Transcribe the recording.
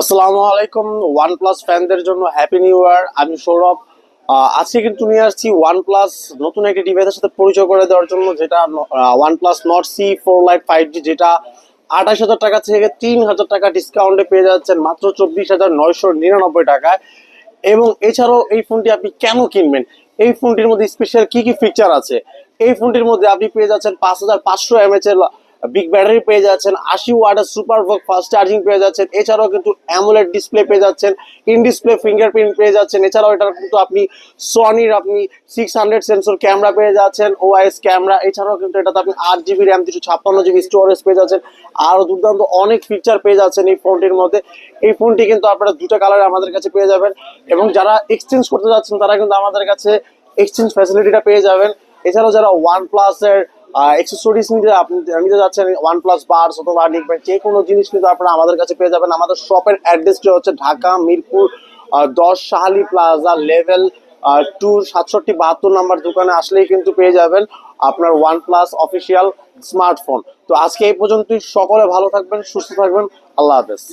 আসসালামু আলাইকুম one plus ফ্যানদের জন্য হ্যাপি নিউ ইয়ার আমি সৌরভ। আজকে কিন্তু নিয়ে আসছি ওয়ান প্লাস নতুন একটি ডিভাইসের সাথে পরিচয় করে দেওয়ার জন্য, যেটা OnePlus Nord C four lite five G যেটা আঠাশ হাজার টাকা থেকে তিন হাজার টাকা ডিসকাউন্টে পেয়ে যাচ্ছেন, মাত্র চব্বিশ হাজার নয়শো নিরানব্বই টাকায়। এবং এছাড়াও এই ফোনটি আপনি কেন কিনবেন? এই ফোনটির মধ্যে স্পেশাল কি কি ফিচার আছে? এই ফোনটির মধ্যে আপনি পেয়ে যাচ্ছেন পাঁচ হাজার পাঁচশো এমএচ এর বিগ ব্যাটারি পেয়ে যাচ্ছেন, আশি ওয়াটের সুপার ফাস্ট চার্জিং পেয়ে যাচ্ছেন, এছাড়াও কিন্তু অ্যামোলেড ডিসপ্লে পেয়ে যাচ্ছেন ইন ডিসপ্লে ফিঙ্গারপ্রিন্ট পেয়ে যাচ্ছেন, এছাড়াও এটা কিন্তু আপনি সনির আপনি সিক্স হান্ড্রেড সেন্সর ক্যামেরা পেয়ে যাচ্ছেন ওআইএস ক্যামেরা এছাড়াও কিন্তু এটাতে আপনি আট জিবি র্যাম দুশো ছাপ্পান্ন জিবি স্টোরেজ পেয়ে যাচ্ছেন, আরও দুর্দান্ত অনেক ফিচার পেয়ে যাচ্ছেন এই ফোনটির মধ্যে। এই ফোনটি কিন্তু আপনারা দুটো কালারে আমাদের কাছে পেয়ে যাবেন এবং যারা এক্সচেঞ্জ করতে যাচ্ছেন, তারা কিন্তু আমাদের কাছে এক্সচেঞ্জ ফ্যাসিলিটিটা পেয়ে যাবেন। এছাড়াও যারা ওয়ান প্লাসের এক্সেসরিজ নিতে আপনি নিতে যাচ্ছেন ওয়ান প্লাস বার্স অথবা নিকবেন যে কোনো জিনিস কিন্তু আপনারা আমাদের কাছে পেয়ে যাবেন। আমাদের শপের অ্যাড্রেসটি হচ্ছে ঢাকা, মিরপুর দশ সাহালি প্লাজা লেভেল টু সাতষট্টি, বাহাত্তর নাম্বার দোকানে আসলেই কিন্তু পেয়ে যাবেন আপনার ওয়ান প্লাস অফিসিয়াল স্মার্টফোন তো আজকে এই পর্যন্তই। সকলে ভালো থাকবেন, সুস্থ থাকবেন। আল্লাহ হাফেজ।